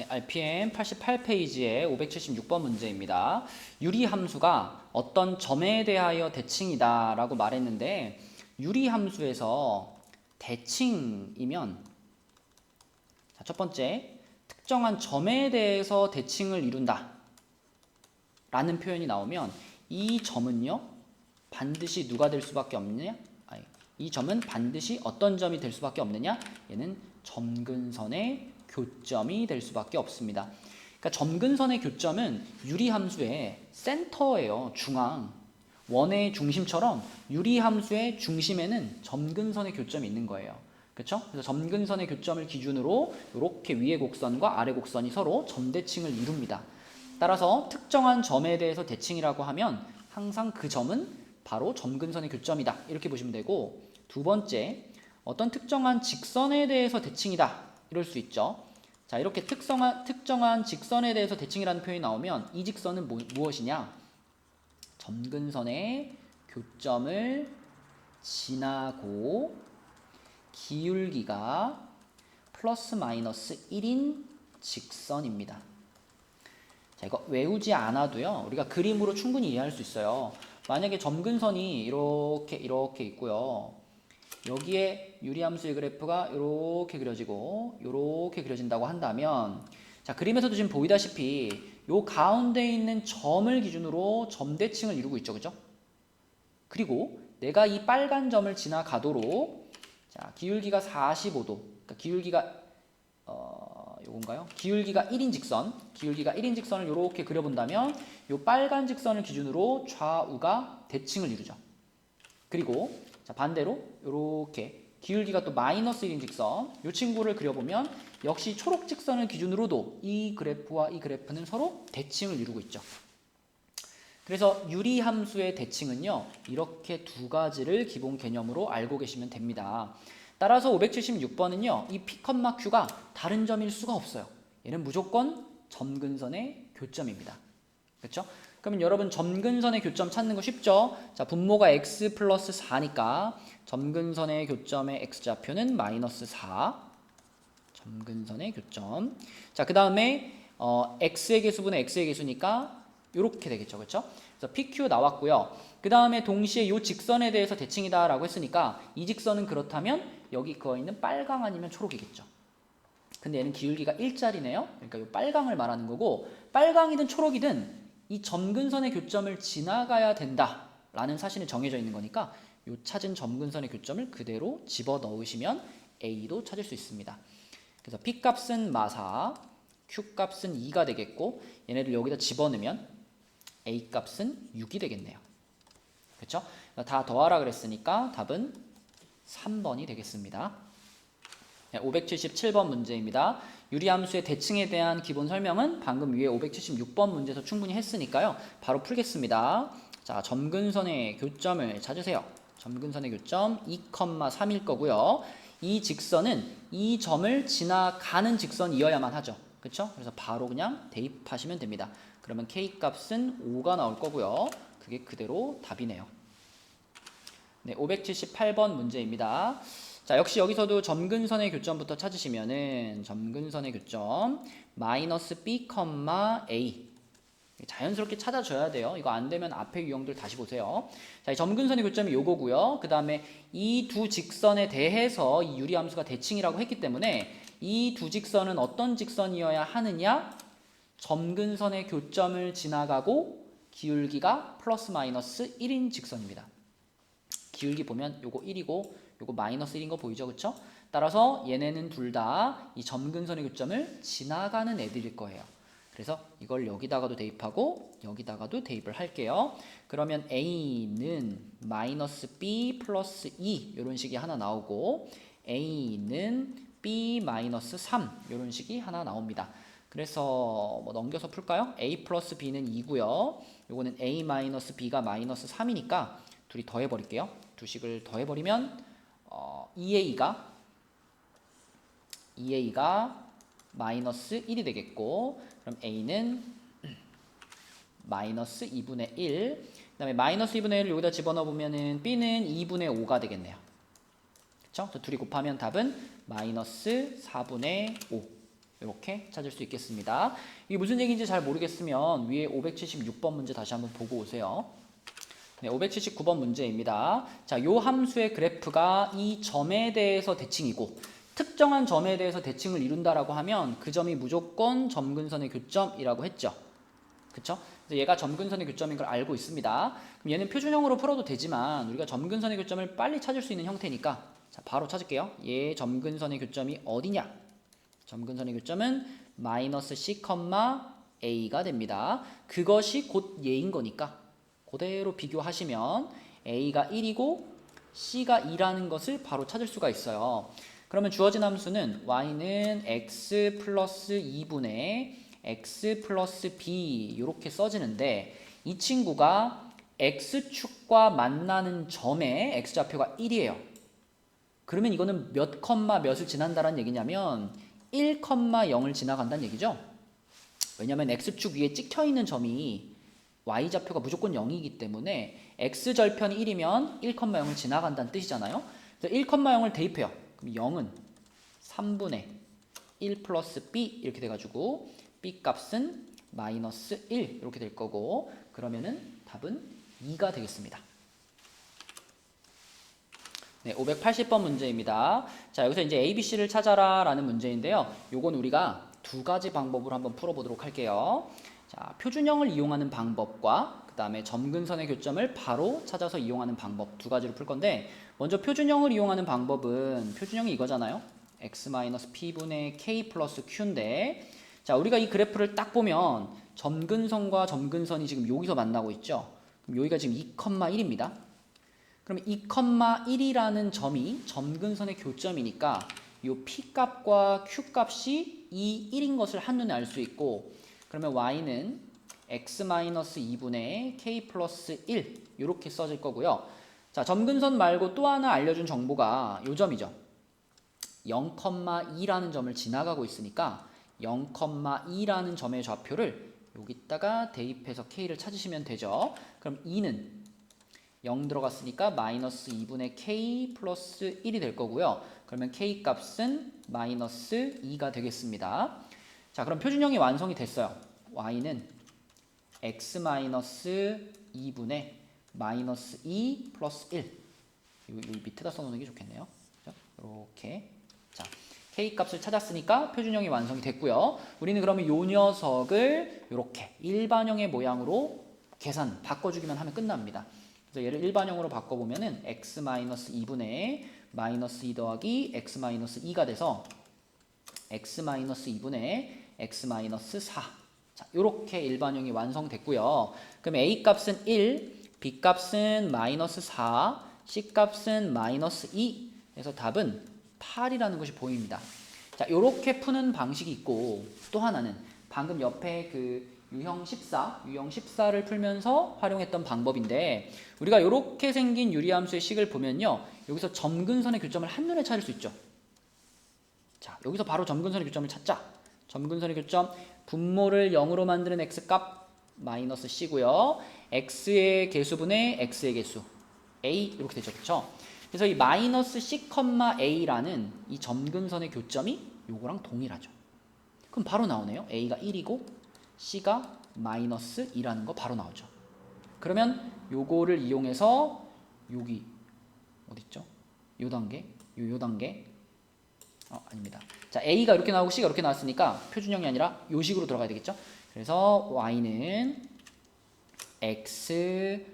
네, RPM 88페이지의 576번 문제입니다. 유리 함수가 어떤 점에 대하여 대칭이다 라고 말했는데 유리 함수에서 대칭이면 자, 첫 번째 특정한 점에 대해서 대칭을 이룬다 라는 표현이 나오면 이 점은요 반드시 누가 될 수밖에 없느냐 아니, 이 점은 반드시 어떤 점이 될 수밖에 없느냐 얘는 점근선의 교점이 될 수밖에 없습니다. 그러니까 점근선의 교점은 유리함수의 센터예요. 중앙. 원의 중심처럼 유리함수의 중심에는 점근선의 교점이 있는 거예요. 그렇죠? 그래서 점근선의 교점을 기준으로 이렇게 위의 곡선과 아래 곡선이 서로 점대칭을 이룹니다. 따라서 특정한 점에 대해서 대칭이라고 하면 항상 그 점은 바로 점근선의 교점이다. 이렇게 보시면 되고 두 번째 어떤 특정한 직선에 대해서 대칭이다. 이럴 수 있죠. 자, 이렇게 특성한, 특정한 직선에 대해서 대칭이라는 표현이 나오면 이 직선은 뭐, 무엇이냐? 점근선의 교점을 지나고 기울기가 플러스 마이너스 1인 직선입니다. 자, 이거 외우지 않아도요. 우리가 그림으로 충분히 이해할 수 있어요. 만약에 점근선이 이렇게 이렇게 있고요. 여기에 유리함수의 그래프가 이렇게 그려지고 이렇게 그려진다고 한다면 자 그림에서도 지금 보이다시피 요 가운데 있는 점을 기준으로 점대칭을 이루고 있죠. 그죠 그리고 내가 이 빨간 점을 지나가도록 자 기울기가 45도 그러니까 기울기가 어 요건가요? 기울기가 1인 직선 기울기가 1인 직선을 이렇게 그려본다면 요 빨간 직선을 기준으로 좌우가 대칭을 이루죠. 그리고 자, 반대로 이렇게 기울기가 또 마이너스 1인 직선 이 친구를 그려보면 역시 초록 직선을 기준으로도 이 그래프와 이 그래프는 서로 대칭을 이루고 있죠. 그래서 유리 함수의 대칭은요. 이렇게 두 가지를 기본 개념으로 알고 계시면 됩니다. 따라서 576번은요. 이 P, Q가 다른 점일 수가 없어요. 얘는 무조건 점근선의 교점입니다. 그렇죠? 그러면 여러분 점근선의 교점 찾는 거 쉽죠? 자, 분모가 x 플러스 4니까 점근선의 교점의 x좌표는 마이너스 4. 점근선의 교점. 자, 그 다음에 어, x의 개수분의 x의 개수니까 이렇게 되겠죠. 그렇죠? 그래서 PQ 나왔고요. 그 다음에 동시에 이 직선에 대해서 대칭이다 라고 했으니까 이 직선은 그렇다면 여기 그어 있는 빨강 아니면 초록이겠죠. 근데 얘는 기울기가 1짜리네요. 그러니까 이 빨강을 말하는 거고 빨강이든 초록이든 이 점근선의 교점을 지나가야 된다라는 사실이 정해져 있는 거니까 이 찾은 점근선의 교점을 그대로 집어 넣으시면 A도 찾을 수 있습니다. 그래서 P 값은 마사, Q 값은 2가 되겠고 얘네들 여기다 집어넣으면 A 값은 6이 되겠네요. 그렇죠? 다 더하라 그랬으니까 답은 3번이 되겠습니다. 577번 문제입니다. 유리함수의 대칭에 대한 기본 설명은 방금 위에 576번 문제에서 충분히 했으니까요. 바로 풀겠습니다. 자, 점근선의 교점을 찾으세요. 점근선의 교점 2,3일 거고요. 이 직선은 이 점을 지나가는 직선이어야만 하죠. 그렇죠? 그래서 바로 그냥 대입하시면 됩니다. 그러면 k 값은 5가 나올 거고요. 그게 그대로 답이네요. 네, 578번 문제입니다. 자, 역시 여기서도 점근선의 교점부터 찾으시면은 점근선의 교점 마이너스 b, a 자연스럽게 찾아줘야 돼요. 이거 안 되면 앞에 유형들 다시 보세요. 자, 이 점근선의 교점이 요거고요. 그 다음에 이 두 직선에 대해서 이 유리함수가 대칭이라고 했기 때문에 이 두 직선은 어떤 직선이어야 하느냐? 점근선의 교점을 지나가고 기울기가 플러스 마이너스 1인 직선입니다. 기울기 보면 요거 1이고 요거 마이너스 1인 거 보이죠? 그쵸? 따라서 얘네는 둘 다 이 점근선의 교점을 지나가는 애들일 거예요. 그래서 이걸 여기다가도 대입하고 여기다가도 대입을 할게요. 그러면 A는 마이너스 B 플러스 2 이런 식이 하나 나오고 A는 B 마이너스 3 이런 식이 하나 나옵니다. 그래서 뭐 넘겨서 풀까요? A 플러스 B는 2고요. 요거는 A 마이너스 B가 마이너스 3이니까 둘이 더해버릴게요. 두 식을 더해버리면 어, 2a가 2a가 마이너스 1이 되겠고 그럼 a는 마이너스 2분의 1 그 다음에 마이너스 2분의 1을 여기다 집어넣어 보면은 b는 2분의 5가 되겠네요. 그렇죠? 둘이 곱하면 답은 마이너스 4분의 5 이렇게 찾을 수 있겠습니다. 이게 무슨 얘기인지 잘 모르겠으면 위에 576번 문제 다시 한번 보고 오세요. 네, 579번 문제입니다. 자, 요 함수의 그래프가 이 점에 대해서 대칭이고 특정한 점에 대해서 대칭을 이룬다라고 하면 그 점이 무조건 점근선의 교점이라고 했죠. 그쵸? 얘가 점근선의 교점인 걸 알고 있습니다. 그럼 얘는 표준형으로 풀어도 되지만 우리가 점근선의 교점을 빨리 찾을 수 있는 형태니까 자, 바로 찾을게요. 얘 점근선의 교점이 어디냐? 점근선의 교점은 마이너스 C, A가 됩니다. 그것이 곧 얘인 거니까 그대로 비교하시면 A가 1이고 C가 2라는 것을 바로 찾을 수가 있어요. 그러면 주어진 함수는 y는 x 플러스 2분의 x 플러스 b 이렇게 써지는데 이 친구가 x축과 만나는 점의 x좌표가 1이에요. 그러면 이거는 몇 컴마 몇을 지난다는 얘기냐면 1, 0을 지나간다는 얘기죠. 왜냐하면 x축 위에 찍혀 있는 점이 y좌표가 무조건 0이기 때문에 x절편이 1이면 1, 0을 지나간다는 뜻이잖아요. 그래서 1, 0을 대입해요. 그럼 0은 3분의 1 플러스 b 이렇게 돼가지고 b 값은 마이너스 1 이렇게 될 거고 그러면은 답은 2가 되겠습니다. 네, 580번 문제입니다. 자, 여기서 이제 A, B, C를 찾아라 라는 문제인데요. 요건 우리가 두 가지 방법으로 한번 풀어보도록 할게요. 자, 표준형을 이용하는 방법과 그 다음에 점근선의 교점을 바로 찾아서 이용하는 방법 두 가지로 풀 건데 먼저 표준형을 이용하는 방법은 표준형이 이거잖아요. x-p분의 k 플러스 q인데 자 우리가 이 그래프를 딱 보면 점근선과 점근선이 지금 여기서 만나고 있죠. 그럼 여기가 지금 2,1입니다. 그러면 2,1이라는 점이 점근선의 교점이니까 이 p 값과 q 값이 이 1인 것을 한눈에 알 수 있고 그러면 y는 x-2분의 k 플러스 1 이렇게 써질 거고요. 자 점근선 말고 또 하나 알려준 정보가 요 점이죠. 0,2라는 점을 지나가고 있으니까 0,2라는 점의 좌표를 여기다가 대입해서 k를 찾으시면 되죠. 그럼 2는 0 들어갔으니까 마이너스 2분의 k 플러스 1이 될 거고요. 그러면 k 값은 마이너스 2가 되겠습니다. 자, 그럼 표준형이 완성이 됐어요. y는 x 마이너스 2분의 마이너스 2 플러스 1. 여기 밑에다 써놓는 게 좋겠네요. 이렇게. 자, k 값을 찾았으니까 표준형이 완성이 됐고요. 우리는 그러면 요 녀석을 이렇게 일반형의 모양으로 계산 바꿔주기만 하면 끝납니다. 그래서 얘를 일반형으로 바꿔보면은 x-2분의 마이너스 2 더하기 x-2가 돼서 x-2분의 x-4 자, 이렇게 일반형이 완성됐고요. 그럼 a 값은 1, b 값은 마이너스 4, c 값은 마이너스 2 그래서 답은 8이라는 것이 보입니다. 자, 이렇게 푸는 방식이 있고 또 하나는 방금 옆에 그 유형 14, 유형 14를 풀면서 활용했던 방법인데 우리가 이렇게 생긴 유리함수의 식을 보면요. 여기서 점근선의 교점을 한눈에 찾을 수 있죠. 자, 여기서 바로 점근선의 교점을 찾자. 점근선의 교점 분모를 0으로 만드는 x값 마이너스 c고요. x의 개수분의 x의 개수 a 이렇게 되죠. 그렇죠? 그래서 이 마이너스 c, a라는 이 점근선의 교점이 요거랑 동일하죠. 그럼 바로 나오네요. a가 1이고 c가 마이너스 2라는 거 바로 나오죠. 그러면 요거를 이용해서 여기 어디 있죠? 요 단계, 요, 요 단계. 어, 아닙니다. 자, a가 이렇게 나오고 c가 이렇게 나왔으니까 표준형이 아니라 요 식으로 들어가야 되겠죠? 그래서 y는 x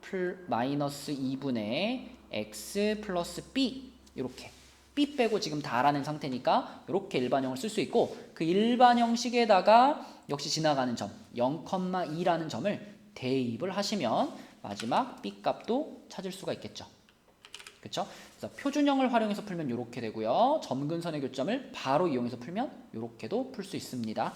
플 마이너스 2분의 x 플러스 b 이렇게 b 빼고 지금 다라는 상태니까 이렇게 일반형을 쓸 수 있고 그 일반형식에다가 역시 지나가는 점 0,2라는 점을 대입을 하시면 마지막 b 값도 찾을 수가 있겠죠. 그렇죠? 표준형을 활용해서 풀면 이렇게 되고요. 점근선의 교점을 바로 이용해서 풀면 이렇게도 풀 수 있습니다.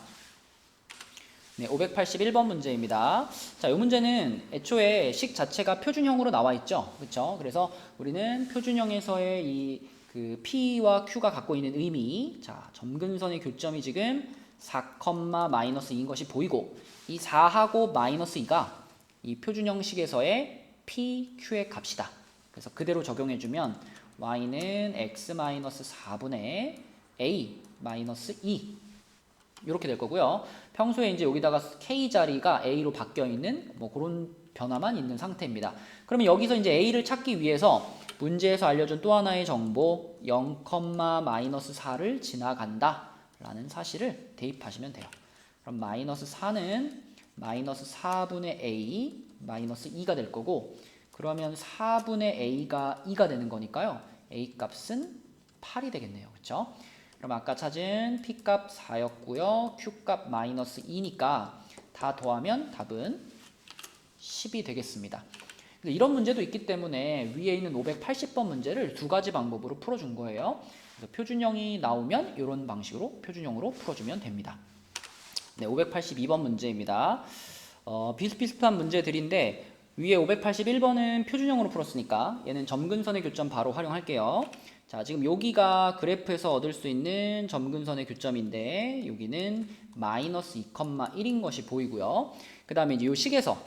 네, 581번 문제입니다. 자, 이 문제는 애초에 식 자체가 표준형으로 나와 있죠. 그렇죠? 그래서 우리는 표준형에서의 이 그 P와 Q가 갖고 있는 의미, 자, 점근선의 교점이 지금 4, 마이너스 2인 것이 보이고 이 4하고 마이너스 2가 이 표준형식에서의 P, Q의 값이다. 그래서 그대로 적용해주면 y는 x 마이너스 4분의 a 마이너스 2 이렇게 될 거고요. 평소에 이제 여기다가 k 자리가 a로 바뀌어 있는 뭐 그런 변화만 있는 상태입니다. 그러면 여기서 이제 a를 찾기 위해서 문제에서 알려준 또 하나의 정보 0, 마이너스 4를 지나간다 라는 사실을 대입하시면 돼요. 그럼 마이너스 4는 마이너스 4분의 a 마이너스 2가 될 거고 그러면 4분의 a가 2가 되는 거니까요. a 값은 8이 되겠네요. 그렇죠? 그럼 아까 찾은 p 값 4였고요. q 값 마이너스 2니까 다 더하면 답은 10이 되겠습니다. 이런 문제도 있기 때문에 위에 있는 580번 문제를 두 가지 방법으로 풀어준 거예요. 그래서 표준형이 나오면 이런 방식으로 표준형으로 풀어주면 됩니다. 네, 582번 문제입니다. 어, 비슷비슷한 문제들인데 위에 581번은 표준형으로 풀었으니까 얘는 점근선의 교점 바로 활용할게요. 자, 지금 여기가 그래프에서 얻을 수 있는 점근선의 교점인데 여기는 마이너스 2,1인 것이 보이고요. 그 다음에 이제 요 식에서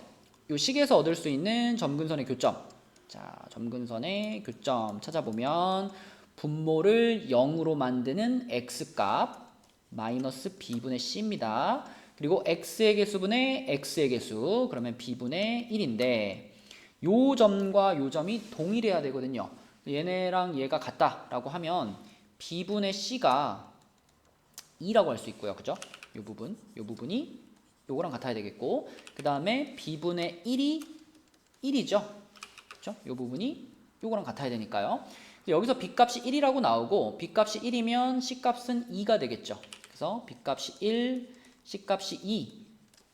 요 식에서 얻을 수 있는 점근선의 교점. 자, 점근선의 교점 찾아보면 분모를 0으로 만드는 x값 마이너스 b분의 c입니다. 그리고 x의 개수분의 x의 개수 그러면 b분의 1인데 요 점과 요 점이 동일해야 되거든요. 얘네랑 얘가 같다라고 하면 b분의 c가 2라고 할 수 있고요. 그죠? 요 부분, 요 부분이 요거랑 같아야 되겠고 그 다음에 b분의 1이 1이죠. 그죠? 요 부분이 요거랑 같아야 되니까요. 여기서 b값이 1이라고 나오고 b값이 1이면 c값은 2가 되겠죠. 그래서 b값이 1, c값이 2.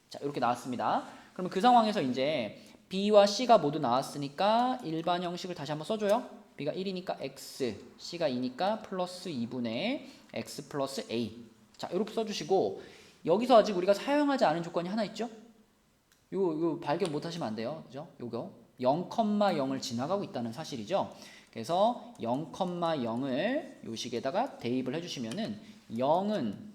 자, 이렇게 나왔습니다. 그러면 그 상황에서 이제 b와 c가 모두 나왔으니까 일반 형식을 다시 한번 써줘요. b가 1이니까 x, c가 2니까 플러스 2분의 x 플러스 a. 자, 이렇게 써주시고 여기서 아직 우리가 사용하지 않은 조건이 하나 있죠? 요, 요 발견 못 하시면 안 돼요. 그죠? 요거 0,0을 지나가고 있다는 사실이죠. 그래서 0,0을 요 식에다가 대입을 해주시면은 0은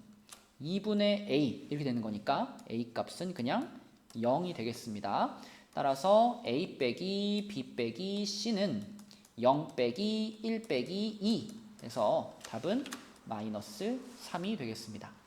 2분의 a 이렇게 되는 거니까 a 값은 그냥 0이 되겠습니다. 따라서 a 빼기 b 빼기 c는 0 빼기 1 빼기 2 그래서 답은 마이너스 3이 되겠습니다.